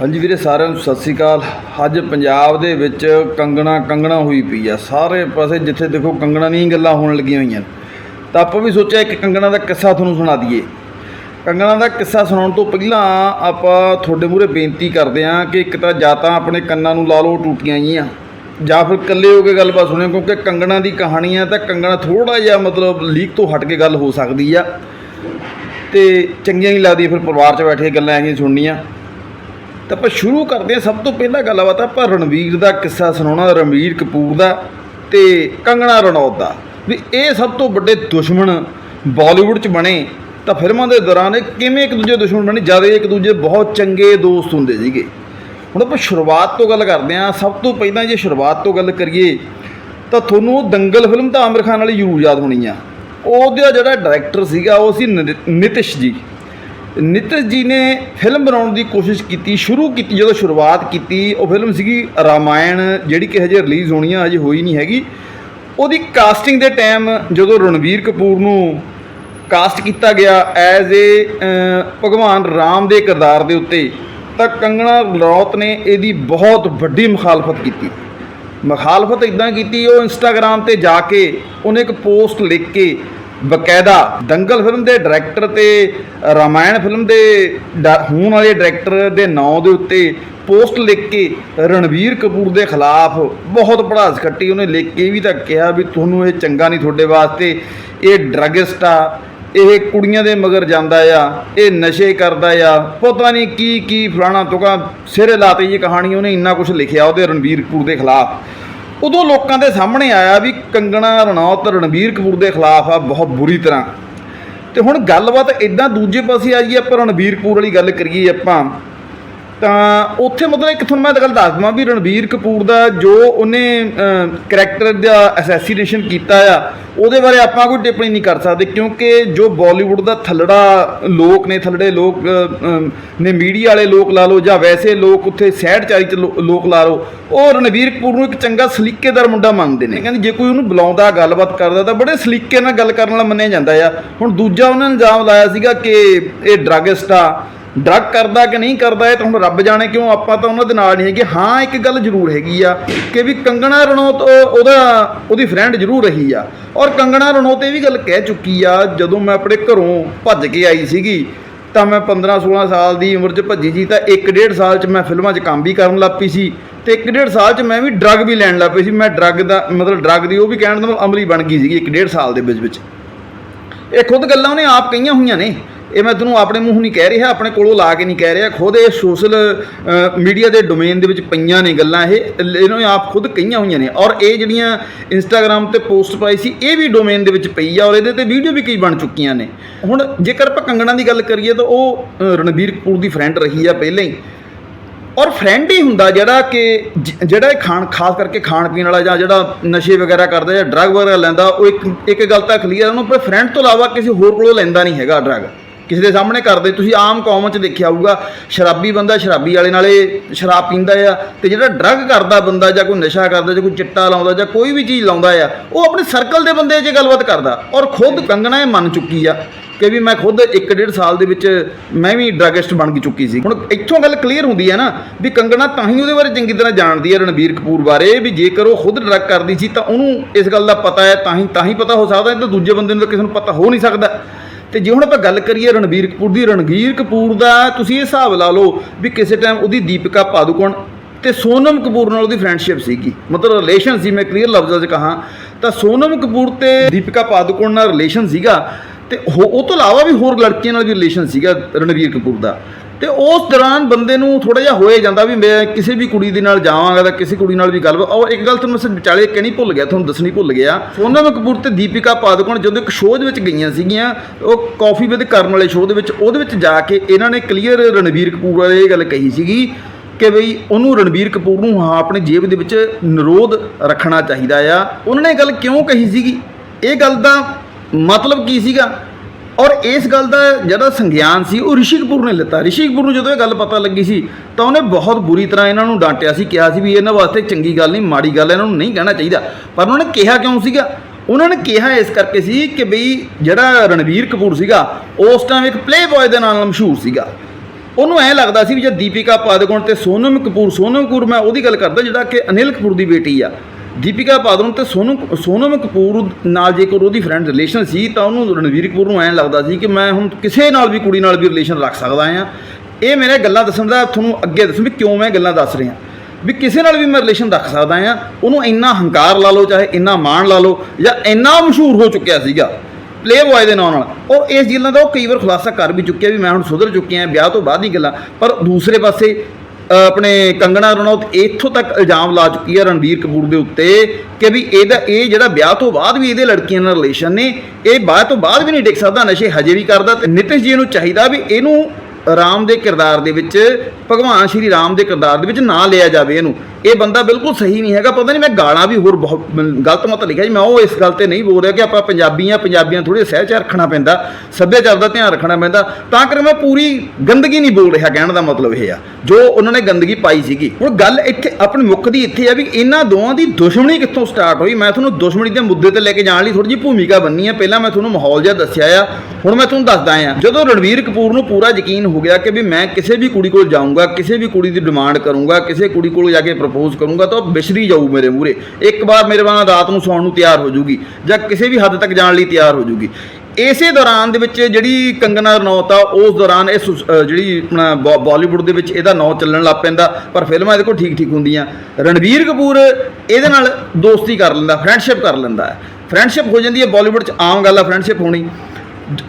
ਹਾਂਜੀ ਵੀਰੇ, ਸਾਰਿਆਂ ਨੂੰ ਸਤਿ ਸ੍ਰੀ ਅਕਾਲ। ਅੱਜ ਪੰਜਾਬ ਦੇ ਵਿੱਚ ਕੰਗਣਾ ਕੰਗਣਾ ਹੋਈ ਪਈ ਆ। ਸਾਰੇ ਪਾਸੇ ਜਿੱਥੇ ਦੇਖੋ ਕੰਗਣਾ ਦੀਆਂ ਗੱਲਾਂ ਹੋਣ ਲੱਗੀਆਂ ਹੋਈਆਂ ਤਾਂ ਆਪਾਂ ਵੀ ਸੋਚਿਆ ਇੱਕ ਕੰਗਣਾ ਦਾ ਕਿੱਸਾ ਤੁਹਾਨੂੰ ਸੁਣਾ ਦਈਏ। ਕੰਗਣਾ ਦਾ ਕਿੱਸਾ ਸੁਣਾਉਣ ਤੋਂ ਪਹਿਲਾਂ ਆਪਾਂ ਤੁਹਾਡੇ ਮੂਹਰੇ ਬੇਨਤੀ ਕਰਦੇ ਹਾਂ ਕਿ ਇੱਕ ਤਾਂ ਜਾਂ ਤਾਂ ਆਪਣੇ ਕੰਨਾਂ ਨੂੰ ਲਾ ਲਓ, ਟੂਟੀਆਂ ਜੀਆਂ ਜਾਂ ਫਿਰ ਇਕੱਲੇ ਹੋ ਕੇ ਗੱਲਬਾਤ ਸੁਣਿਓ, ਕਿਉਂਕਿ ਕੰਗਣਾ ਦੀ ਕਹਾਣੀ ਆ ਤਾਂ ਕੰਗਣਾ ਥੋੜਾ ਜਿਹਾ ਮਤਲਬ ਲੀਕ ਤੋਂ ਹਟ ਕੇ ਗੱਲ ਹੋ ਸਕਦੀ ਆ। ਤੇ ਚੰਗੀਆਂ ਨਹੀਂ ਲੱਗਦੀਆਂ, ਫਿਰ ਪਰਿਵਾਰ 'ਚ ਬੈਠ ਕੇ ਗੱਲਾਂ ਐਂ ਸੁਣਨੀਆਂ। ਤਾਂ ਆਪਾਂ ਸ਼ੁਰੂ ਕਰਦੇ ਹਾਂ। ਸਭ ਤੋਂ ਪਹਿਲਾਂ ਗੱਲਬਾਤ ਆਪਾਂ ਰਣਵੀਰ ਦਾ ਕਿੱਸਾ ਸੁਣਾਉਣਾ, ਰਣਵੀਰ ਕਪੂਰ ਦਾ ਤੇ ਕੰਗਣਾ ਰਣੌਤ ਦਾ। ਵੀ ਇਹ ਸਭ ਤੋਂ ਵੱਡੇ ਦੁਸ਼ਮਣ ਬਾਲੀਵੁੱਡ 'ਚ ਬਣੇ ਤਾਂ ਫਿਲਮਾਂ ਦੇ ਦੌਰਾਨ ਇਹ ਕਿਵੇਂ ਇੱਕ ਦੂਜੇ ਦੁਸ਼ਮਣ ਬਣੇ? ਜਦ ਇਹ ਇੱਕ ਦੂਜੇ ਬਹੁਤ ਚੰਗੇ ਦੋਸਤ ਹੁੰਦੇ ਸੀਗੇ। ਹੁਣ ਆਪਾਂ ਸ਼ੁਰੂਆਤ ਤੋਂ ਗੱਲ ਕਰਦੇ ਹਾਂ। ਸਭ ਤੋਂ ਪਹਿਲਾਂ ਜੇ ਸ਼ੁਰੂਆਤ ਤੋਂ ਗੱਲ ਕਰੀਏ ਤਾਂ ਤੁਹਾਨੂੰ ਉਹ ਦੰਗਲ ਫਿਲਮ ਤਾਂ ਆਮਿਰ ਖਾਨ ਵਾਲੀ ਜ਼ਰੂਰ ਯਾਦ ਹੋਣੀ ਆ। ਉਹਦਾ ਜਿਹੜਾ ਡਾਇਰੈਕਟਰ ਸੀਗਾ, ਉਹ ਸੀ ਨਿ- ਨਿਤਿਸ਼ ਜੀ। ਨਿਤਿਸ਼ ਜੀ ਨੇ ਫਿਲਮ ਬਣਾਉਣ ਦੀ ਕੋਸ਼ਿਸ਼ ਕੀਤੀ, ਸ਼ੁਰੂ ਕੀਤੀ, ਜਦੋਂ ਸ਼ੁਰੂਆਤ ਕੀਤੀ, ਉਹ ਫਿਲਮ ਸੀਗੀ ਰਾਮਾਇਣ, ਜਿਹੜੀ ਕਿ ਹਜੇ ਰਿਲੀਜ਼ ਹੋਣੀ ਆ, ਹਜੇ ਹੋਈ ਨਹੀਂ ਹੈਗੀ। ਉਹਦੀ ਕਾਸਟਿੰਗ ਦੇ ਟਾਈਮ ਜਦੋਂ ਰਣਵੀਰ ਕਪੂਰ ਨੂੰ ਕਾਸਟ ਕੀਤਾ ਗਿਆ ਐਜ਼ ਏ ਭਗਵਾਨ ਰਾਮ ਦੇ ਕਿਰਦਾਰ ਦੇ ਉੱਤੇ, ਤਾਂ ਕੰਗਣਾ ਰੌਤ ਨੇ ਇਹਦੀ ਬਹੁਤ ਵੱਡੀ ਮੁਖਾਲਫਤ ਕੀਤੀ। ਮੁਖਾਲਫਤ ਇਦਾਂ ਕੀਤੀ, ਉਹ ਇੰਸਟਾਗ੍ਰam ਤੇ ਜਾ ਕੇ, ਉਹਨੇ ਇੱਕ ਪੋਸਟ ਲਿਖ ਕੇ ਬਕਾਇਦਾ ਦੰਗਲ ਫਿਲਮ ਦੇ ਡਾਇਰੈਕਟਰ ਤੇ ਰਾਮਾਇਣ ਫਿਲਮ ਦੇ ਡਾ- ਹੋਣ ਵਾਲੇ ਡਾਇਰੈਕਟਰ ਦੇ ਨਾਂ ਦੇ ਉੱਤੇ ਪੋਸਟ ਲਿਖ ਕੇ ਰਣਵੀਰ ਕਪੂਰ ਦੇ ਖਿਲਾਫ ਬਹੁਤ ਭੜਾਸ ਕੱਟੀ ਉਹਨੇ, ਲਿਖ ਕੇ ਵੀ ਤਾਂ ਕਿਹਾ ਵੀ ਤੁਹਾਨੂੰ ਇਹ ਚੰਗਾ ਨਹੀਂ ਤੁਹਾਡੇ ਵਾਸਤੇ, ਇਹ ਡਰੱਗਿਸਟ ਆ, ਇਹ ਕੁੜੀਆਂ ਦੇ ਮਗਰ ਜਾਂਦਾ ਆ, ਇਹ ਨਸ਼ੇ ਕਰਦਾ ਆ, ਪਤਾ ਨਹੀਂ ਕੀ ਕੀ ਫਲਾਣਾ ਤੁਕਾ ਸਿਰੇ ਲਾਤੀ ਜੀ ਕਹਾਣੀ, ਉਹਨੇ ਇੰਨਾ ਕੁਝ ਲਿਖਿਆ ਉਹਦੇ ਰਣਵੀਰ ਕਪੂਰ ਦੇ ਖਿਲਾਫ। ਉਦੋਂ ਲੋਕਾਂ ਦੇ ਸਾਹਮਣੇ ਆਇਆ ਵੀ ਕੰਗਣਾ, ਰਣੌਤ ਰਣਵੀਰ ਕਪੂਰ ਦੇ ਖਿਲਾਫ ਆ ਬਹੁਤ ਬੁਰੀ ਤਰ੍ਹਾਂ। ਤੇ ਹੁਣ ਗੱਲਬਾਤ ਇਦਾਂ ਦੂਜੇ ਪਾਸੇ ਆ ਜੀ ਆਪਾਂ ਰਣਵੀਰ ਕਪੂਰ ਵਾਲੀ ਗੱਲ ਕਰੀਏ ਆਪਾਂ ਤਾਂ ਉੱਥੇ ਮਤਲਬ ਇੱਕ ਤੁਹਾਨੂੰ ਮੈਂ ਇਹ ਗੱਲ ਦੱਸ ਦਵਾਂ ਵੀ ਰਣਵੀਰ ਕਪੂਰ ਦਾ ਜੋ ਉਹਨੇ ਕਰੈਕਟਰ ਦਾ ਅਸੈਸੀਨੇਸ਼ਨ ਕੀਤਾ ਆ, ਉਹਦੇ ਬਾਰੇ ਆਪਾਂ ਕੋਈ ਟਿੱਪਣੀ ਨਹੀਂ ਕਰ ਸਕਦੇ ਕਿਉਂਕਿ ਜੋ ਬਾਲੀਵੁੱਡ ਦਾ ਥੱਲੜਾ ਲੋਕ ਨੇ, ਥੱਲੜੇ ਲੋਕ ਨੇ ਮੀਡੀਆ ਵਾਲੇ ਲੋਕ ਲਾ ਲਓ ਜਾਂ ਵੈਸੇ ਲੋਕ ਉੱਥੇ ਸੈਡ ਚਾਰੀ ਚ ਲੋ- ਲੋਕ ਲਾ ਲਓ, ਉਹ ਰਣਵੀਰ ਕਪੂਰ ਨੂੰ ਇੱਕ ਚੰਗਾ ਸਲੀਕੇਦਾਰ ਮੁੰਡਾ ਮੰਨਦੇ ਨੇ। ਕਹਿੰਦੇ ਜੇ ਕੋਈ ਉਹਨੂੰ ਬੁਲਾਉਂਦਾ, ਗੱਲਬਾਤ ਕਰਦਾ ਤਾਂ ਬੜੇ ਸਲੀਕੇ ਨਾਲ ਗੱਲ ਕਰਨ ਵਾਲਾ ਮੰਨਿਆ ਜਾਂਦਾ ਆ। ਹੁਣ ਦੂਜਾ ਉਹਨਾਂ ਨੇ ਇਲਜ਼ਾਮ ਲਾਇਆ ਸੀਗਾ ਕਿ ਇਹ ਡਰੱਗਿਸਟ ਆ ਡਰੱਗ ਕਰਦਾ ਕਿ ਨਹੀਂ ਕਰਦਾ ਇਹ ਤਾਂ ਹੁਣ ਰੱਬ ਜਾਣੇ ਕਿਉਂ? ਆਪਾਂ ਤਾਂ ਉਹਨਾਂ ਦੇ ਨਾਲ ਨਹੀਂ ਹੈਗੇ। ਹਾਂ, ਇੱਕ ਗੱਲ ਜ਼ਰੂਰ ਹੈਗੀ ਆ ਕਿ ਵੀ ਕੰਗਣਾ ਰਣੌਤ ਉਹਦਾ, ਉਹਦੀ ਫਰੈਂਡ ਜ਼ਰੂਰ ਰਹੀ ਆ। ਔਰ ਕੰਗਣਾ ਰਣੌਤ ਇਹ ਵੀ ਗੱਲ ਕਹਿ ਚੁੱਕੀ ਆ, ਜਦੋਂ ਮੈਂ ਆਪਣੇ ਘਰੋਂ ਭੱਜ ਕੇ ਆਈ ਸੀਗੀ, ਤਾਂ ਮੈਂ 15 16 ਸਾਲ ਦੀ ਉਮਰ 'ਚ ਭੱਜੀ ਸੀ, ਤਾਂ 1.5 ਸਾਲ 'ਚ ਮੈਂ ਫਿਲਮਾਂ 'ਚ ਕੰਮ ਵੀ ਕਰਨ ਲੱਗ ਪਈ ਸੀ ਤੇ 1.5 ਸਾਲ 'ਚ ਮੈਂ ਵੀ ਡਰੱਗ ਵੀ ਲੈਣ ਲੱਗ ਪਈ ਸੀ। ਮੈਂ ਡਰੱਗ ਦਾ, ਮਤਲਬ ਡਰੱਗ ਦੀ ਉਹ ਵੀ ਕਹਿਣ ਦਾ ਮਤਲਬ ਅਮਲੀ ਬਣ ਗਈ ਸੀਗੀ 1.5 ਸਾਲ ਦੇ ਵਿੱਚ ਵਿੱਚ। ਇਹ ਖੁਦ ਗੱਲਾਂ ਉਹਨੇ ਆਪ ਕਹੀਆਂ ਹੋਈਆਂ ਨੇ। ਇਹ ਮੈਂ ਤੁਹਾਨੂੰ ਆਪਣੇ ਮੂੰਹ ਨਹੀਂ ਕਹਿ ਰਿਹਾ ਆਪਣੇ ਕੋਲੋਂ ਲਾ ਕੇ ਨਹੀਂ ਕਹਿ ਰਿਹਾ। ਖੁਦ ਇਹ ਸੋਸ਼ਲ ਮੀਡੀਆ ਦੇ ਡੋਮੇਨ ਦੇ ਵਿੱਚ ਪਈਆਂ ਨੇ ਗੱਲਾਂ ਇਹ ਇਹਨੇ ਆਪ ਖੁਦ ਕਹੀਆਂ ਹੋਈਆਂ ਨੇ। ਔਰ ਇਹ ਜਿਹੜੀਆਂ ਇੰਸਟਾਗ੍ਰam ਤੇ ਪੋਸਟ ਪਾਈ ਸੀ ਇਹ ਵੀ ਡੋਮੇਨ ਦੇ ਵਿੱਚ ਪਈ ਆ ਔਰ ਇਹਦੇ ਤੇ ਵੀਡੀਓ ਵੀ ਕਈ ਬਣ ਚੁੱਕੀਆਂ ਨੇ। ਹੁਣ ਜੇਕਰ ਆਪਾਂ ਕੰਗਣਾ ਦੀ ਗੱਲ ਕਰੀਏ ਤਾਂ ਉਹ ਅ, ਰਣਬੀਰ ਕਪੂਰ ਦੀ ਫਰੈਂਡ ਰਹੀ ਆ ਪਹਿਲਾਂ ਹੀ। ਔਰ ਫਰੈਂਡ ਹੀ ਹੁੰਦਾ ਜਿਹੜਾ ਕਿ ਜਿਹੜਾ ਇਹ ਖਾਣ ਖਾਸ ਕਰਕੇ ਖਾਣ ਪੀਣ ਵਾਲਾ ਜਾਂ ਜਿਹੜਾ ਨਸ਼ੇ ਵਗੈਰਾ ਕਰਦਾ ਜਾਂ ਡਰੱਗ ਵਗੈਰਾ ਲੈਂਦਾ ਉਹ ਇੱਕ ਇੱਕ ਗੱਲ ਤਾਂ ਕਲੀਅਰ ਉਹਨੂੰ ਪਰ ਫਰੈਂਡ ਤੋਂ ਇਲਾਵਾ ਕਿਸੇ ਹੋਰ ਕੋਲੋਂ ਲੈਂਦਾ ਨਹੀਂ ਹੈਗਾ ਡਰੱਗ ਕਿਸੇ ਦੇ ਸਾਹਮਣੇ ਕਰਦੇ ਤੁਸੀਂ ਆਮ ਕਾਮਨ ਚ ਦੇਖਿਆ ਹੋਊਗਾ ਸ਼ਰਾਬੀ ਬੰਦਾ ਸ਼ਰਾਬੀ ਵਾਲੇ ਨਾਲੇ ਸ਼ਰਾਬ ਪੀਂਦਾ ਆ ਤੇ ਜਿਹੜਾ ਡਰੱਗ ਕਰਦਾ ਬੰਦਾ ਜਾਂ ਕੋਈ ਨਸ਼ਾ ਕਰਦਾ ਜਾਂ ਕੋਈ ਚਿੱਟਾ ਲਾਉਂਦਾ ਜਾਂ ਕੋਈ ਵੀ ਚੀਜ਼ ਲਾਉਂਦਾ ਆ ਉਹ ਆਪਣੇ ਸਰਕਲ ਦੇ ਬੰਦੇ 'ਚ ਗੱਲਬਾਤ ਕਰਦਾ ਔਰ ਖੁਦ ਕੰਗਣਾ ਇਹ ਮੰਨ ਚੁੱਕੀ ਆ ਕਿ ਵੀ ਮੈਂ ਖੁਦ 1.5 ਸਾਲ ਦੇ ਵਿੱਚ ਮੈਂ ਵੀ ਡਰੱਗਿਸਟ ਬਣ ਕੇ ਚੁੱਕੀ ਸੀ। ਹੁਣ ਇੱਥੋਂ ਗੱਲ ਕਲੀਅਰ ਹੁੰਦੀ ਹੈ ਨਾ ਵੀ ਕੰਗਣਾ ਤਾਂ ਹੀ ਉਹਦੇ ਬਾਰੇ ਚੰਗੀ ਤਰ੍ਹਾਂ ਜਾਣਦੀ ਹੈ ਰਣਬੀਰ ਕਪੂਰ ਬਾਰੇ ਵੀ ਜੇਕਰ ਉਹ ਖੁਦ ਡਰੱਗ ਕਰਦੀ ਸੀ ਤਾਂ ਉਹਨੂੰ ਇਸ ਗੱਲ ਦਾ ਪਤਾ ਹੈ ਤਾਂ ਹੀ ਤਾਂ ਹੀ ਪਤਾ ਹੋ ਸਕਦਾ ਨਹੀਂ ਤਾਂ ਦੂਜੇ ਬੰਦੇ ਨੂੰ ਤਾਂ ਕਿਸੇ ਨੂੰ ਪਤਾ ਹੋ ਨਹੀਂ ਸਕਦਾ। ਤੇ ਜੇ ਹੁਣ ਆਪਾਂ ਗੱਲ ਕਰੀਏ ਰਣਬੀਰ ਕਪੂਰ ਦੀ ਰਣਬੀਰ ਕਪੂਰ ਦਾ ਤੁਸੀਂ ਇਹ ਹਿਸਾਬ ਲਾ ਲਓ ਵੀ ਕਿਸੇ ਟਾਈਮ ਉਹਦੀ ਦੀਪਿਕਾ ਪਾਦੂਕੋਣ ਤੇ ਸੋਨਮ ਕਪੂਰ ਨਾਲ ਉਹਦੀ ਫਰੈਂਡਸ਼ਿਪ ਸੀਗੀ। ਮਤਲਬ ਰਿਲੇਸ਼ਨ ਸੀ, ਮੈਂ ਕਲੀਅਰ ਲਫ਼ਜ਼ਾਂ 'ਚ ਕਹਾਂ। ਤਾਂ ਸੋਨਮ ਕਪੂਰ ਤੇ ਦੀਪਿਕਾ ਪਾਦੂਕੋਣ ਨਾਲ ਰਿਲੇਸ਼ਨ ਸੀਗਾ ਤੇ ਹੋ- ਉਹ ਤੋਂ ਇਲਾਵਾ ਵੀ ਹੋਰ ਲੜਕੀਆਂ ਨਾਲ ਵੀ ਰਿਲੇਸ਼ਨ ਸੀਗਾ ਰਣਵੀਰ ਕਪੂਰ ਦਾ। ਤੇ ਉਸ ਦੌਰਾਨ ਬੰਦੇ ਨੂੰ ਥੋੜਾ ਜਿਹਾ ਹੋਏ ਜਾਂਦਾ ਵੀ ਮੈਂ ਕਿਸੇ ਵੀ ਕੁੜੀ ਦੇ ਨਾਲ ਜਾਵਾਂਗਾ ਤਾਂ ਕਿਸੇ ਕੁੜੀ ਨਾਲ ਵੀ ਗੱਲ ਔਰ ਇੱਕ ਗੱਲ ਤੁਹਾਨੂੰ ਮੈਂ ਵਿਚਾਲੇ ਕਹਿਣੀ ਭੁੱਲ ਗਿਆ, ਤੁਹਾਨੂੰ ਦੱਸਣੀ ਭੁੱਲ ਗਿਆ। ਸੋਨਮ ਕਪੂਰ ਤੇ ਦੀਪਿਕਾ ਪਾਦੂਕੋਣ ਜਦੋਂ ਇੱਕ ਸ਼ੋਅ ਦੇ ਵਿੱਚ ਗਈਆਂ ਸੀਗੀਆਂ, ਉਹ ਕਾਫੀ ਵਿਦ ਕਰਨ ਵਾਲੇ ਸ਼ੋਅ ਦੇ ਵਿੱਚ, ਉਹਦੇ ਵਿੱਚ ਜਾ ਕੇ ਇਹਨਾਂ ਨੇ ਕਲੀਅਰ ਰਣਵੀਰ ਕਪੂਰ ਵਾਲੇ ਇਹ ਗੱਲ ਕਹੀ ਸੀਗੀ ਕਿ ਬਈ ਉਹਨੂੰ ਰਣਬੀਰ ਕਪੂਰ ਨੂੰ ਹਾਂ, ਆਪਣੀ ਜੇਬ ਦੇ ਵਿੱਚ ਨਿਰੋਧ ਰੱਖਣਾ ਚਾਹੀਦਾ ਆ। ਉਹਨਾਂ ਨੇ ਇਹ ਗੱਲ ਕਿਉਂ ਕਹੀ ਸੀਗੀ? ਇਹ ਗੱਲ ਦਾ ਮਤਲਬ ਕੀ ਸੀਗਾ? ਔਰ ਇਸ ਗੱਲ ਦਾ ਜਿਹੜਾ ਸੰਗਿਆਨ ਸੀ, ਉਹ ਰਿਸ਼ੀ ਕਪੂਰ ਨੇ ਲਿੱਤਾ। ਰਿਸ਼ੀ ਕਪੂਰ ਨੂੰ ਜਦੋਂ ਇਹ ਗੱਲ ਪਤਾ ਲੱਗੀ ਸੀ, ਤਾਂ ਉਹਨੇ ਬਹੁਤ ਬੁਰੀ ਤਰ੍ਹਾਂ ਇਹਨਾਂ ਨੂੰ ਡਾਂਟਿਆ ਸੀ, ਕਿਹਾ ਸੀ ਵੀ ਇਹਨਾਂ ਵਾਸਤੇ ਚੰਗੀ ਗੱਲ ਨਹੀਂ, ਮਾੜੀ ਗੱਲ ਇਹਨਾਂ ਨੂੰ ਨਹੀਂ ਕਹਿਣਾ ਚਾਹੀਦਾ। ਪਰ ਉਹਨਾਂ ਨੇ ਕਿਹਾ ਕਿਉਂ ਸੀਗਾ? ਉਹਨਾਂ ਨੇ ਕਿਹਾ ਇਸ ਕਰਕੇ ਸੀ ਕਿ ਬਈ ਜਿਹੜਾ ਰਣਵੀਰ ਕਪੂਰ ਸੀਗਾ, ਉਸ ਟਾਈਮ ਇੱਕ ਪਲੇ ਬॉय ਦੇ ਨਾਲ ਮਸ਼ਹੂਰ ਸੀਗਾ। ਉਹਨੂੰ ਐਂ ਲੱਗਦਾ ਸੀ ਵੀ ਜੇ ਦੀਪਿਕਾ ਪਾਦੂਕੋਣ ਤੇ ਸੋਨਮ ਕਪੂਰ ਸੋਨਮ ਕਪੂਰ ਮੈਂ ਉਹਦੀ ਗੱਲ ਕਰਦਾ, ਜਿਹੜਾ ਕਿ ਅਨਿਲ ਕਪੂਰ ਦੀ ਬੇਟੀ ਆ ਦੀਪਿਕਾ ਪਾਦੂਕੋਣ ਤੇ ਸੋਨਮ ਸੋਨਮ ਕਪੂਰ ਨਾਲ ਜੇਕਰ ਉਹਦੀ ਫਰੈਂਡ ਰਿਲੇਸ਼ਨ ਸੀ ਤਾਂ ਉਹਨੂੰ ਰਣਵੀਰ ਕਪੂਰ ਨੂੰ ਐਂ ਲੱਗਦਾ ਸੀ ਕਿ ਮੈਂ ਹੁਣ ਕਿਸੇ ਨਾਲ ਵੀ ਕੁੜੀ ਨਾਲ ਵੀ ਰਿਲੇਸ਼ਨ ਰੱਖ ਸਕਦਾ ਆ ਇਹ ਮੇਰੇ ਗੱਲਾਂ ਦੱਸਣ ਦਾ ਤੁਹਾਨੂੰ ਅੱਗੇ ਦੱਸਣ ਵੀ ਕਿਉਂ ਮੈਂ ਗੱਲਾਂ ਦੱਸ ਰਿਹਾ। ਵੀ ਕਿਸੇ ਨਾਲ ਵੀ ਮੈਂ ਰਿਲੇਸ਼ਨ ਰੱਖ ਸਕਦਾ ਆ ਉਹਨੂੰ ਇੰਨਾ ਹੰਕਾਰ ਲਾ ਲਓ, ਚਾਹੇ ਇੰਨਾ ਮਾਣ ਲਾ ਲਓ ਜਾਂ ਇੰਨਾ ਮਸ਼ਹੂਰ ਹੋ ਚੁੱਕਿਆ ਸੀਗਾ ਪਲੇ ਬॉय ਦੇ ਨਾਂ ਨਾਲ। ਉਹ ਇਸ ਗੱਲਾਂ ਦਾ ਉਹ ਕਈ ਵਾਰ ਖੁਲਾਸਾ ਕਰ ਵੀ ਚੁੱਕਿਆ ਵੀ ਮੈਂ ਹੁਣ ਸੁਧਰ ਚੁੱਕਿਆ ਵਿਆਹ ਤੋਂ ਬਾਅਦ ਦੀ ਗੱਲਾਂ, ਪਰ ਦੂਸਰੇ ਪਾਸੇ ਆਪਣੇ ਕੰਗਣਾ ਰਣੌਤ ਇੱਥੋਂ ਤੱਕ ਇਲਜ਼ਾਮ ਲਾ ਚੁੱਕੀ ਹੈ ਰਣਵੀਰ ਕਪੂਰ ਦੇ ਉੱਤੇ ਕਿ ਵੀ ਇਹਦਾ ਇਹ ਜਿਹੜਾ ਵਿਆਹ ਤੋਂ ਬਾਅਦ ਵੀ ਇਹਦੇ ਲੜਕੀਆਂ ਨਾਲ ਰਿਲੇਸ਼ਨ ਨੇ, ਇਹ ਬਾਅਦ ਤੋਂ ਬਾਅਦ ਵੀ ਨਹੀਂ ਡਿੱਗ ਸਕਦਾ, ਨਸ਼ੇ ਹਜੇ ਵੀ ਕਰਦਾ ਤੇ ਨਿਤਿਸ਼ ਜੀ ਨੂੰ ਚਾਹੀਦਾ ਵੀ ਇਹਨੂੰ ਰਾਮ ਦੇ ਕਿਰਦਾਰ ਦੇ ਵਿੱਚ ਭਗਵਾਨ ਸ਼੍ਰੀ ਰਾਮ ਦੇ ਕਿਰਦਾਰ ਦੇ ਵਿੱਚ ਨਾ ਲਿਆ ਜਾਵੇ ਇਹਨੂੰ। ਇਹ ਬੰਦਾ ਬਿਲਕੁਲ ਸਹੀ ਨਹੀਂ ਹੈਗਾ, ਪਤਾ ਨਹੀਂ ਮੈਂ ਗਾਲਾਂ ਵੀ ਹੋਰ ਬਹੁਤ ਗਲਤ ਮਤ ਲਿਖਿਆ ਜੀ, ਮੈਂ ਉਹ ਇਸ ਗੱਲ ਤੇ ਨਹੀਂ ਬੋਲ ਰਿਹਾ ਕਿ ਆਪਾਂ ਪੰਜਾਬੀਆਂ ਪੰਜਾਬੀਆਂ ਥੋੜੇ ਸਹਿਜ ਰੱਖਣਾ ਪੈਂਦਾ, ਸੱਭਿਆਚਾਰ ਦਾ ਧਿਆਨ ਰੱਖਣਾ ਪੈਂਦਾ, ਤਾਂ ਕਰਕੇ ਮੈਂ ਪੂਰੀ ਗੰਦਗੀ ਨਹੀਂ ਬੋਲ ਰਿਹਾ, ਕਹਿਣ ਦਾ ਮਤਲਬ ਇਹ ਆ, ਜੋ ਉਹਨਾਂ ਨੇ ਗੰਦਗੀ ਪਾਈ ਸੀਗੀ। ਹੁਣ ਗੱਲ ਇੱਥੇ, ਆਪਣੀ ਮੁੱਕਦੀ ਇੱਥੇ ਆ ਵੀ ਇਹਨਾਂ ਦੋਵਾਂ ਦੀ ਦੁਸ਼ਮਣੀ ਕਿੱਥੋਂ ਸਟਾਰਟ ਹੋਈ? ਮੈਂ ਤੁਹਾਨੂੰ ਦੁਸ਼ਮਣੀ ਦੇ ਮੁੱਦੇ ਤੇ ਲੈ ਕੇ ਜਾਣ ਲਈ ਥੋੜੀ ਜਿਹੀ ਭੂਮਿਕਾ ਬੰਨੀ ਆ, ਪਹਿਲਾਂ ਮੈਂ ਤੁਹਾਨੂੰ ਮਾਹੌਲ ਜਿਹਾ ਦੱਸਿਆ ਆ, ਹੁਣ ਮੈਂ ਤੁਹਾਨੂੰ ਦੱਸਦਾ ਆ, ਜਦੋਂ ਰਣਵੀਰ ਕਪੂਰ ਨੂੰ ਪੂਰਾ ਯਕੀਨ ਹੋ ਗਿਆ ਕਿ ਵੀ ਮੈਂ ਕਿਸੇ ਵੀ ਕੁੜੀ ਕੋਲ ਜਾਊਂਗਾ ਕਿਸੇ ਵੀ ਕੁੜੀ ਦੀ ਡਿਮਾਂਡ ਕਰੂੰਗਾ, ਕਿਸੇ ਕੁੜੀ ਕੋਲ ਜਾ ਕੇ ਪ੍ਰਪੋਜ਼ ਕਰੂੰਗਾ, ਤਾਂ ਉਹ ਬਿਸਰੀ ਜਾਊ ਮੇਰੇ ਮੂਹਰੇ। ਇੱਕ ਵਾਰ ਮੇਰੇ ਵਾਂਗ ਰਾਤ ਨੂੰ ਸੌਣ ਨੂੰ ਤਿਆਰ ਹੋ ਜਾਊਗੀ ਜਾਂ ਕਿਸੇ ਵੀ ਹੱਦ ਤੱਕ ਜਾਣ ਲਈ ਤਿਆਰ ਹੋ ਜਾਊਗੀ ਇਸੇ ਦੌਰਾਨ ਦੇ ਵਿੱਚ ਜਿਹੜੀ ਕੰਗਨਾ ਰਣੌਤ ਆ, ਉਸ ਦੌਰਾਨ ਇਹ ਸੁਸ- ਜਿਹੜੀ ਆਪਣਾ ਬਾ- ਬਾਲੀਵੁੱਡ ਦੇ ਵਿੱਚ ਇਹਦਾ ਨਾਂ ਚੱਲਣ ਲੱਗ ਪੈਂਦਾ, ਪਰ ਫਿਲਮਾਂ ਇਹਦੇ ਕੋਲ ਠੀਕ ਠੀਕ ਹੁੰਦੀਆਂ। ਰਣਵੀਰ ਕਪੂਰ ਇਹਦੇ ਨਾਲ ਦੋਸਤੀ ਕਰ ਲੈਂਦਾ ਫਰੈਂਡਸ਼ਿਪ ਕਰ ਲੈਂਦਾ ਫਰੈਂਡਸ਼ਿਪ ਹੋ ਜਾਂਦੀ ਹੈ ਬਾਲੀਵੁੱਡ 'ਚ, ਆਮ ਗੱਲ ਆ ਫਰੈਂਡਸ਼ਿਪ ਹੋਣੀ।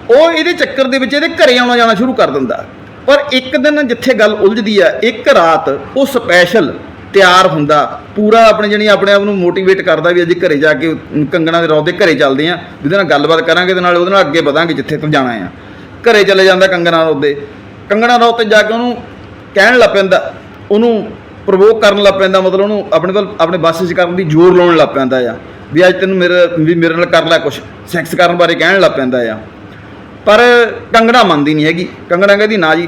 ਉਹ ਇਹਦੇ ਚੱਕਰ ਦੇ ਵਿੱਚ ਇਹਦੇ ਘਰੇ ਆਉਣਾ ਜਾਣਾ ਸ਼ੁਰੂ ਕਰ ਦਿੰਦਾ। ਪਰ ਇੱਕ ਦਿਨ ਜਿੱਥੇ ਗੱਲ ਉਲਝਦੀ ਆ, ਇੱਕ ਰਾਤ ਉਹ ਸਪੈਸ਼ਲ ਤਿਆਰ ਹੁੰਦਾ। ਪੂਰਾ ਆਪਣੇ ਜਣੀ ਆਪਣੇ ਆਪ ਨੂੰ ਮੋਟੀਵੇਟ ਕਰਦਾ ਵੀ ਅੱਜ ਘਰੇ ਜਾ ਕੇ ਕੰਗਣਾ ਦੇ ਰੌਦ ਦੇ ਘਰੇ ਚੱਲਦੇ ਆ, ਜਿਹਦੇ ਨਾਲ ਗੱਲਬਾਤ ਕਰਾਂਗੇ ਤੇ ਨਾਲ ਉਹਦੇ ਨਾਲ ਅੱਗੇ ਵਧਾਂਗੇ ਜਿੱਥੇ ਤੱਕ ਜਾਣਾ ਆ। ਘਰੇ ਚਲੇ ਜਾਂਦਾ ਕੰਗਣਾ ਰੌਦ ਦੇ ਕੰਗਣਾ ਰੌਦ ਤੇ ਜਾ ਕੇ ਉਹਨੂੰ ਕਹਿਣ ਲੱਗ ਪੈਂਦਾ, ਉਹਨੂੰ ਪ੍ਰਵੋਕ ਕਰਨ ਲੱਗ ਪੈਂਦਾ, ਮਤਲਬ ਉਹਨੂੰ ਆਪਣੇ ਵੱਲ, ਆਪਣੇ ਬੱਸ 'ਚ ਕਰਨ ਦੀ ਜ਼ੋਰ ਲਾਉਣ ਲੱਗ ਪੈਂਦਾ ਆ। ਵੀ ਅੱਜ ਤੈਨੂੰ ਮੇਰੇ, ਵੀ ਮੇਰੇ ਨਾਲ ਕਰ ਲੈ ਕੁਛ। ਸੈਕਸ ਕਰਨ ਬਾਰੇ ਕਹਿਣ ਲੱਗ ਪੈਂਦਾ ਆ। ਪਰ ਕੰਗਣਾ ਮੰਨਦੀ ਨਹੀਂ ਹੈਗੀ। ਕੰਗਣਾ ਕਹਿੰਦੀ, ਨਾ ਜੀ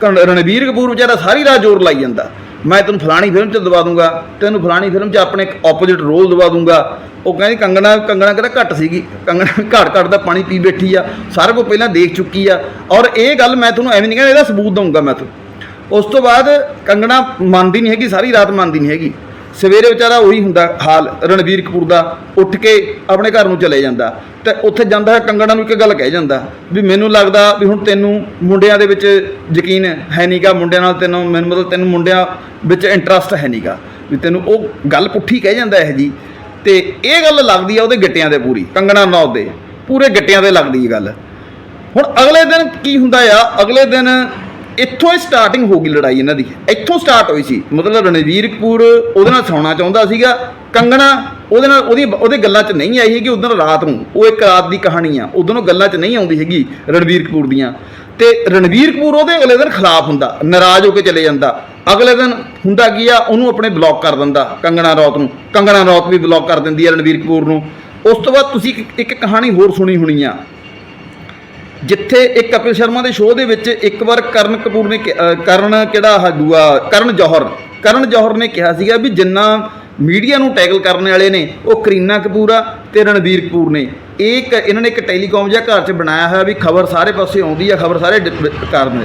ਕੰ- ਰਣਵੀਰ ਕਪੂਰ ਵਿਚਾਰਾ ਸਾਰੀ ਰਾਤ ਜ਼ੋਰ ਲਾਈ ਜਾਂਦਾ। ਮੈਂ ਤੈਨੂੰ ਫਲਾਣੀ ਫਿਲਮ 'ਚ ਦਵਾ ਦੂੰਗਾ, ਤੈਨੂੰ ਫਲਾਣੀ ਫਿਲਮ 'ਚ ਆਪਣੇ ਇੱਕ ਆਪੋਜ਼ਿਟ ਰੋਲ ਦਵਾ ਦੂੰਗਾ। ਉਹ ਕਹਿੰਦੀ, ਕੰਗਣਾ ਕੰਗਣਾ ਕਹਿੰਦਾ ਘੱਟ ਸੀਗੀ। ਕੰਗਣਾ ਘੱਟ ਘੱਟ ਦਾ ਪਾਣੀ ਪੀ ਬੈਠੀ ਆ, ਸਾਰਾ ਕੁਝ ਪਹਿਲਾਂ ਦੇਖ ਚੁੱਕੀ ਆ। ਔਰ ਇਹ ਗੱਲ ਮੈਂ ਤੁਹਾਨੂੰ ਐਵੇਂ ਨਹੀਂ ਕਹਿੰਦਾ, ਇਹਦਾ ਸਬੂਤ ਦਊਂਗਾ ਮੈਂ ਤੁਹਾਨੂੰ। ਉਸ ਤੋਂ ਬਾਅਦ ਕੰਗਣਾ ਮੰਨਦੀ ਨਹੀਂ ਹੈਗੀ, ਸਾਰੀ ਰਾਤ ਮੰਨਦੀ ਨਹੀਂ ਹੈਗੀ। ਸਵੇਰੇ ਵਿਚਾਰਾ ਉਹੀ ਹੁੰਦਾ, ਹਾਲ, ਰਣਵੀਰ ਕਪੂਰ ਦਾ, ਉੱਠ ਕੇ ਆਪਣੇ ਘਰ ਨੂੰ ਚਲੇ ਜਾਂਦਾ। ਤੇ ਉੱਥੇ ਜਾਂਦਾ ਹੈ ਕੰਗਣਾ ਨੂੰ ਇੱਕ ਗੱਲ ਕਹਿ ਜਾਂਦਾ, ਵੀ ਮੈਨੂੰ ਲੱਗਦਾ ਵੀ ਹੁਣ ਤੈਨੂੰ ਮੁੰਡਿਆਂ ਦੇ ਵਿੱਚ ਯਕੀਨ ਹੈ ਨਹੀਂਗਾ ਮੁੰਡਿਆਂ ਨਾਲ ਤੈਨੂੰ, ਮੈਨੂੰ ਮਤਲਬ ਤੈਨੂੰ ਮੁੰਡਿਆਂ ਵਿੱਚ ਇੰਟਰਸਟ ਹੈ ਨਹੀਂਗਾ ਵੀ ਤੈਨੂੰ ਉਹ ਗੱਲ ਪੁੱਠੀ ਕਹਿ ਜਾਂਦਾ ਇਹ ਜੀ। ਤੇ ਇਹ ਗੱਲ ਲੱਗਦੀ ਆ ਉਹਦੇ ਗਿੱਟਿਆਂ ਦੇ ਪੂਰੀ, ਕੰਗਣਾ ਨੌ ਦੇ, ਪੂਰੇ ਗਿੱਟਿਆਂ ਤੇ ਲੱਗਦੀ ਇਹ ਗੱਲ। ਹੁਣ ਅਗਲੇ ਦਿਨ ਕੀ ਹੁੰਦਾ ਆ? ਅਗਲੇ ਦਿਨ ਇੱਥੋਂ ਹੀ ਸਟਾਰਟਿੰਗ ਹੋ ਗਈ ਲੜਾਈ ਇਹਨਾਂ ਦੀ। ਇੱਥੋਂ ਸਟਾਰਟ ਹੋਈ ਸੀ। ਮਤਲਬ ਰਣਵੀਰ ਕਪੂਰ ਉਹਦੇ ਨਾਲ ਸੌਣਾ ਚਾਹੁੰਦਾ ਸੀਗਾ। ਕੰਗਣਾ ਉਹਦੇ ਨਾਲ ਉਹਦੀ ਉਹਦੇ ਗੱਲਾਂ 'ਚ ਨਹੀਂ ਆਈ ਹੈਗੀ ਉਦੋਂ ਰਾਤ ਨੂੰ। ਉਹ ਇੱਕ ਰਾਤ ਦੀ ਕਹਾਣੀ ਆ। ਉਦੋਂ ਗੱਲਾਂ 'ਚ ਨਹੀਂ ਆਉਂਦੀ ਹੈਗੀ ਰਣਵੀਰ ਕਪੂਰ ਦੀਆਂ। ਤੇ ਰਣਵੀਰ ਕਪੂਰ ਉਹਦੇ ਅਗਲੇ ਦਿਨ ਖਿਲਾਫ ਹੁੰਦਾ। ਨਾਰਾਜ਼ ਹੋ ਕੇ ਚਲੇ ਜਾਂਦਾ। ਅਗਲੇ ਦਿਨ ਹੁੰਦਾ ਕੀ ਆ? ਉਹਨੂੰ ਆਪਣੇ ਬਲੌਕ ਕਰ ਦਿੰਦਾ ਕੰਗਣਾ ਰੌਤ ਨੂੰ। ਕੰਗਣਾ ਰੌਤ ਵੀ ਬਲੌਕ ਕਰ ਦਿੰਦੀ ਆ ਰਣਵੀਰ ਕਪੂਰ ਨੂੰ। ਉਸ ਤੋਂ ਬਾਅਦ ਤੁਸੀਂ ਇੱਕ- ਇੱਕ ਕਹਾਣੀ ਹੋਰ ਸੁਣੀ ਹੋਣੀ ਆ। ਜਿੱਥੇ ਇੱਕ ਕਪਿਲ ਸ਼ਰਮਾ ਦੇ ਸ਼ੋਅ ਦੇ ਵਿੱਚ ਇੱਕ ਵਾਰ ਕਰਨ ਕਪੂਰ ਨੇ ਕਰਨ ਕਿਹੜਾ ਆਹ ਦੂਆ, ਕਰਨ ਜੋਹਰ। ਕਰਨ ਜੋਹਰ ਨੇ ਕਿਹਾ ਸੀਗਾ ਵੀ ਜਿੰਨਾ ਮੀਡੀਆ ਨੂੰ ਟੈਕਲ ਕਰਨ ਵਾਲੇ ਨੇ, ਉਹ ਕਰੀਨਾ ਕਪੂਰ ਆ ਤੇ ਰਣਵੀਰ ਕਪੂਰ ਨੇ। ਇਹ ਇੱਕ ਇਹਨਾਂ ਨੇ ਇੱਕ ਟੈਲੀਕਾਮ ਜਿਹਾ ਘਰ 'ਚ ਬਣਾਇਆ ਹੋਇਆ ਵੀ ਖਬਰ ਸਾਰੇ ਪਾਸੇ ਆਉਂਦੀ ਆ, ਖਬਰ ਸਾਰੇ ਡਿ- ਕਰਨ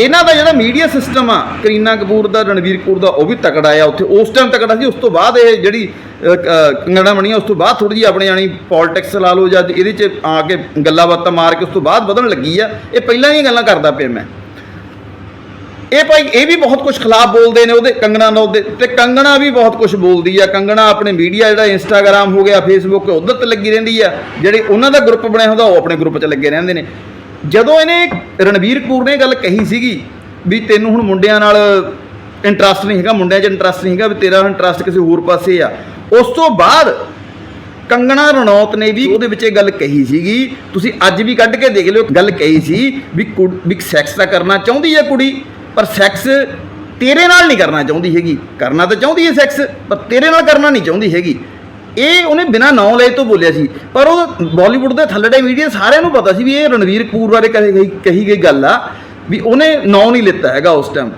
ਇਹਨਾਂ ਦਾ ਜਿਹੜਾ ਮੀਡੀਆ ਸਿਸਟਮ ਆ ਕਰੀਨਾ ਕਪੂਰ ਦਾ ਰਣਵੀਰ ਕਪੂਰ ਦਾ ਉਹ ਵੀ ਤਕੜਾ ਆ ਉੱਥੇ। ਉਸ ਟਾਈਮ ਤਕੜਾ ਸੀ ਉਸ ਤੋਂ ਬਾਅਦ ਇਹ ਜਿਹੜੀ ਅਹ, ਕੰਗਣਾ ਬਣੀ ਆ ਉਸ ਤੋਂ ਬਾਅਦ ਥੋੜੀ ਜਿਹੀ ਆਪਣੇ ਜਾਣੀ ਪੋਲਿਟਿਕਸ ਲਾ ਲਓ ਜਾਂ ਇਹਦੇ 'ਚ ਆ ਕੇ ਗੱਲਾਂ ਬਾਤਾਂ ਮਾਰ ਕੇ ਉਸ ਤੋਂ ਬਾਅਦ ਵਧਣ ਲੱਗੀ ਆ। ਇਹ ਪਹਿਲਾਂ ਹੀ ਗੱਲਾਂ ਕਰਦਾ ਪਿਆ ਮੈਂ। ਇਹ ਭਾਈ ਇਹ ਵੀ ਬਹੁਤ ਕੁਝ ਖਿਲਾਫ ਬੋਲਦੇ ਨੇ ਉਹਦੇ ਕੰਗਣਾ ਨਾਲ ਉਹਦੇ। ਤੇ ਕੰਗਣਾ ਵੀ ਬਹੁਤ ਕੁਝ ਬੋਲਦੀ ਆ। ਕੰਗਣਾ ਆਪਣੇ ਮੀਡੀਆ ਜਿਹੜਾ ਇੰਸਟਾਗ੍ਰam ਹੋ ਗਿਆ ਫੇਸਬੁੱਕ ਉਧਰ ਤੇ ਲੱਗੀ ਰਹਿੰਦੀ ਆ। ਜਿਹੜੇ ਉਹਨਾਂ ਦਾ ਗਰੁੱਪ ਬਣਿਆ ਹੁੰਦਾ ਉਹ ਆਪਣੇ ਗਰੁੱਪ 'ਚ ਲੱਗੇ ਰਹਿੰਦੇ ਨੇ। ਜਦੋਂ ਇਹਨੇ ਰਣਵੀਰ ਕਪੂਰ ਨੇ ਗੱਲ ਕਹੀ ਸੀਗੀ ਵੀ ਤੈਨੂੰ ਹੁਣ ਮੁੰਡਿਆਂ ਨਾਲ ਇੰਟਰਸਟ ਨਹੀਂ ਹੈਗਾ, ਮੁੰਡਿਆਂ 'ਚ ਇੰਟਰਸਟ ਨਹੀਂ ਹੈਗਾ ਵੀ ਤੇਰਾ ਇੰਟਰਸਟ ਕਿਸੇ ਹੋਰ ਪਾਸੇ ਆ। ਉਸ ਤੋਂ ਬਾਅਦ ਕੰਗਣਾ ਰਣੌਤ ਨੇ ਵੀ ਉਹਦੇ ਵਿੱਚ ਇਹ ਗੱਲ ਕਹੀ ਸੀਗੀ, ਤੁਸੀਂ ਅੱਜ ਵੀ ਕੱਢ ਕੇ ਦੇਖ ਲਿਓ, ਗੱਲ ਕਹੀ ਸੀ ਵੀ ਕੁੜ- ਵੀ ਸੈਕਸ ਤਾਂ ਕਰਨਾ ਚਾਹੁੰਦੀ ਹੈ ਕੁੜੀ, ਪਰ ਸੈਕਸ ਤੇਰੇ ਨਾਲ ਨਹੀਂ ਕਰਨਾ ਚਾਹੁੰਦੀ ਹੈਗੀ। ਕਰਨਾ ਤਾਂ ਚਾਹੁੰਦੀ ਹੈ ਸੈਕਸ ਪਰ ਤੇਰੇ ਨਾਲ ਕਰਨਾ ਨਹੀਂ ਚਾਹੁੰਦੀ ਹੈਗੀ। ਇਹ ਉਹਨੇ ਬਿਨਾਂ ਨਾਂ ਲਏ ਤੋਂ ਬੋਲਿਆ ਸੀ। ਪਰ ਉਹ ਬਾਲੀਵੁੱਡ ਦੇ ਥੱਲੜੇ ਮੀਡੀਆ ਸਾਰਿਆਂ ਨੂੰ ਪਤਾ ਸੀ ਵੀ ਇਹ ਰਣਵੀਰ ਕਪੂਰ ਬਾਰੇ ਕਹੀ ਗਈ ਕਹੀ ਗਈ ਗੱਲ ਆ, ਵੀ ਉਹਨੇ ਨਾਂ ਨਹੀਂ ਲਿੱਤਾ ਹੈਗਾ ਉਸ ਟਾਈਮ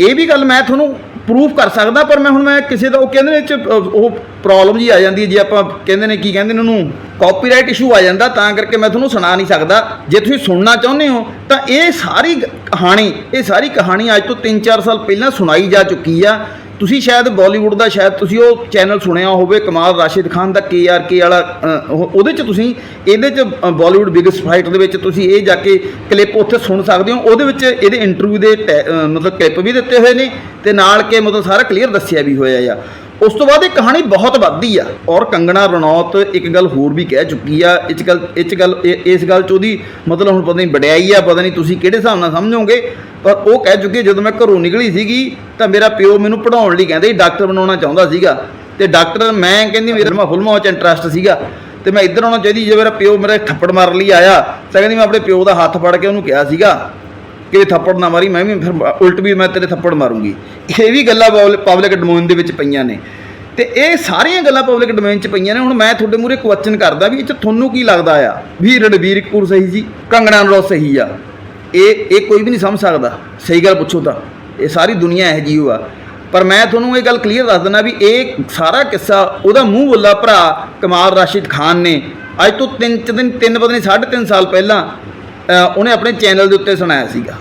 ਇਹ ਵੀ ਗੱਲ ਮੈਂ ਤੁਹਾਨੂੰ ਪ੍ਰੂਫ ਕਰ ਸਕਦਾ, ਪਰ ਮੈਂ ਹੁਣ ਮੈਂ ਕਿਸੇ ਦਾ ਉਹ ਕਹਿੰਦੇ ਨੇ 'ਚ ਉਹ ਪ੍ਰੋਬਲਮ ਜੀ ਆ ਜਾਂਦੀ ਹੈ, ਜੇ ਆਪਾਂ ਕਹਿੰਦੇ ਨੇ ਕੀ ਕਹਿੰਦੇ ਨੇ ਉਹਨੂੰ ਕਾਪੀਰਾਈਟ ਇਸ਼ੂ ਆ ਜਾਂਦਾ, ਤਾਂ ਕਰਕੇ ਮੈਂ ਤੁਹਾਨੂੰ ਸੁਣਾ ਨਹੀਂ ਸਕਦਾ। ਜੇ ਤੁਸੀਂ ਸੁਣਨਾ ਚਾਹੁੰਦੇ ਹੋ, ਤਾਂ ਇਹ ਸਾਰੀ ਕਹਾਣੀ ਇਹ ਸਾਰੀ ਕਹਾਣੀ ਅੱਜ ਤੋਂ 3-4 ਸਾਲ ਪਹਿਲਾਂ ਸੁਣਾਈ ਜਾ ਚੁੱਕੀ ਆ। ਤੁਸੀਂ ਸ਼ਾਇਦ ਬਾਲੀਵੁੱਡ ਦਾ ਸ਼ਾਇਦ ਤੁਸੀਂ ਉਹ ਚੈਨਲ ਸੁਣਿਆ ਹੋਵੇ, ਕਮਾਲ ਰਾਸ਼ਿਦ ਖਾਨ ਦਾ ਕੇ ਆਰ ਵਾਲਾ ਉਹ- ਉਹਦੇ 'ਚ ਤੁਸੀਂ, ਇਹਦੇ 'ਚ ਬਾਲੀਵੁੱਡ ਬਿਗੇਸਟ ਫਾਈਟ ਦੇ ਵਿੱਚ ਤੁਸੀਂ ਇਹ ਜਾ ਕੇ ਕਲਿੱਪ ਉੱਥੇ ਸੁਣ ਸਕਦੇ ਹੋ। ਉਹਦੇ ਵਿੱਚ ਇਹਦੇ ਇੰਟਰਵਿਊ ਦੇ ਟੈ- ਮਤਲਬ ਕਲਿੱਪ ਵੀ ਦਿੱਤੇ ਹੋਏ ਨੇ ਤੇ ਨਾਲ ਕੇ ਮਤਲਬ ਸਾਰਾ ਕਲੀਅਰ ਦੱਸਿਆ ਵੀ ਹੋਇਆ ਆ। ਉਸ ਤੋਂ ਬਾਅਦ ਇਹ ਕਹਾਣੀ ਬਹੁਤ ਵੱਧਦੀ ਆ। ਔਰ ਕੰਗਣਾ ਰਣੌਤ ਇੱਕ ਗੱਲ ਹੋਰ ਵੀ ਕਹਿ ਚੁੱਕੀ ਆ, ਇਸ ਗੱਲ ਇਹ ਗੱਲ, ਇਹ- ਇਸ ਗੱਲ 'ਚ ਉਹਦੀ ਮਤਲਬ ਹੁਣ ਪਤਾ ਨਹੀਂ ਵਡਿਆਈ ਆ, ਪਤਾ ਨਹੀਂ ਤੁਸੀਂ ਕਿਹੜੇ ਹਿਸਾਬ ਨਾਲ ਸਮਝੋਗੇ, ਪਰ ਉਹ ਕਹਿ ਚੁੱਕੀ ਜਦੋਂ ਮੈਂ ਘਰੋਂ ਨਿਕਲੀ ਸੀਗੀ, ਤਾਂ ਮੇਰਾ ਪਿਓ ਮੈਨੂੰ ਪੜਾਉਣ ਲਈ ਕਹਿੰਦੇ ਸੀ, ਡਾਕਟਰ ਬਣਾਉਣਾ ਚਾਹੁੰਦਾ ਸੀਗਾ। ਤੇ ਡਾਕਟਰ ਮੈਂ ਕਹਿੰਦੀ ਮੇਰਾ ਫਿਲਮਾਂ ਫਿਲਮਾਂ 'ਚ ਇੰਟਰਸਟ ਸੀਗਾ। ਤੇ ਮੈਂ ਇੱਧਰ ਆਉਣਾ ਚਾਹੀਦੀ ਜੇ ਮੇਰਾ ਪਿਓ ਮੇਰੇ ਥੱਪੜ ਮਾਰਨ ਲਈ ਆਇਆ, ਤਾਂ ਕਹਿੰਦੀ ਮੈਂ ਆਪਣੇ ਪਿਓ ਦਾ ਹੱਥ ਫੜ ਕੇ ਉਹਨੂੰ ਕਿਹਾ ਸੀਗਾ। ਕਿ ਥੱਪੜ ਨਾ ਮਾਰੀ, ਮੈਂ ਵੀ ਫਿਰ ਉਲਟ ਵੀ ਮੈਂ ਤੇਰੇ ਥੱਪੜ ਮਾਰੂੰਗੀ। ਇਹ ਵੀ ਗੱਲਾਂ ਪਬਲਿਕ ਡੋਮੇਨ ਦੇ ਵਿੱਚ ਪਈਆਂ ਨੇ। ਤੇ ਇਹ ਸਾਰੀਆਂ ਗੱਲਾਂ ਪਬਲਿਕ ਡੋਮੇਨ 'ਚ ਪਈਆਂ ਨੇ। ਹੁਣ ਮੈਂ ਤੁਹਾਡੇ ਮੂਹਰੇ ਕੁਐਸਚਨ ਕਰਦਾ ਵੀ ਇਹ 'ਚ ਤੁਹਾਨੂੰ ਕੀ ਲੱਗਦਾ ਆ? ਵੀ ਰਣਵੀਰ ਕਪੂਰ ਸਹੀ ਜੀ, ਕੰਗਣਾ ਰਣੌਤ ਸਹੀ ਆ। ਇਹ ਇਹ ਕੋਈ ਵੀ ਨਹੀਂ ਸਮਝ ਸਕਦਾ। ਸਹੀ ਗੱਲ ਪੁੱਛੋ ਤਾਂ। ਇਹ ਸਾਰੀ ਦੁਨੀਆ ਇਹੋ ਜਿਹੀ ਓ ਆ। ਪਰ ਮੈਂ ਤੁਹਾਨੂੰ ਇਹ ਗੱਲ ਕਲੀਅਰ ਦੱਸ ਦਿੰਦਾ ਵੀ ਇਹ ਸਾਰਾ ਕਿੱਸਾ ਉਹਦਾ ਮੂੰਹ ਬੋਲਾ ਭਰਾ ਕਮਾਲ ਰਾਸ਼ਿਦ ਖਾਨ ਨੇ। ਅੱਜ ਤੋਂ ਤਿੰਨ ਦਿਨ ਤਿੰਨ ਪਤਾ ਨਹੀਂ ਸਾਢੇ ਤਿੰਨ ਸਾਲ ਪਹਿਲਾਂ ਉਹਨੇ ਆਪਣੇ ਚੈਨਲ ਦੇ ਉੱਤੇ ਸੁਣਾਇਆ ਸੀਗਾ।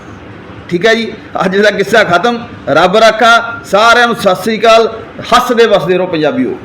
ਠੀਕ ਹੈ ਜੀ? ਅੱਜ ਦਾ ਕਿੱਸਾ ਖਤਮ। ਰੱਬ ਰੱਖਾ, ਸਾਰਿਆਂ ਨੂੰ ਸਤਿ ਸ੍ਰੀ ਅਕਾਲ। ਹੱਸਦੇ ਵਸਦੇ ਰਹੋ ਪੰਜਾਬੀਓ।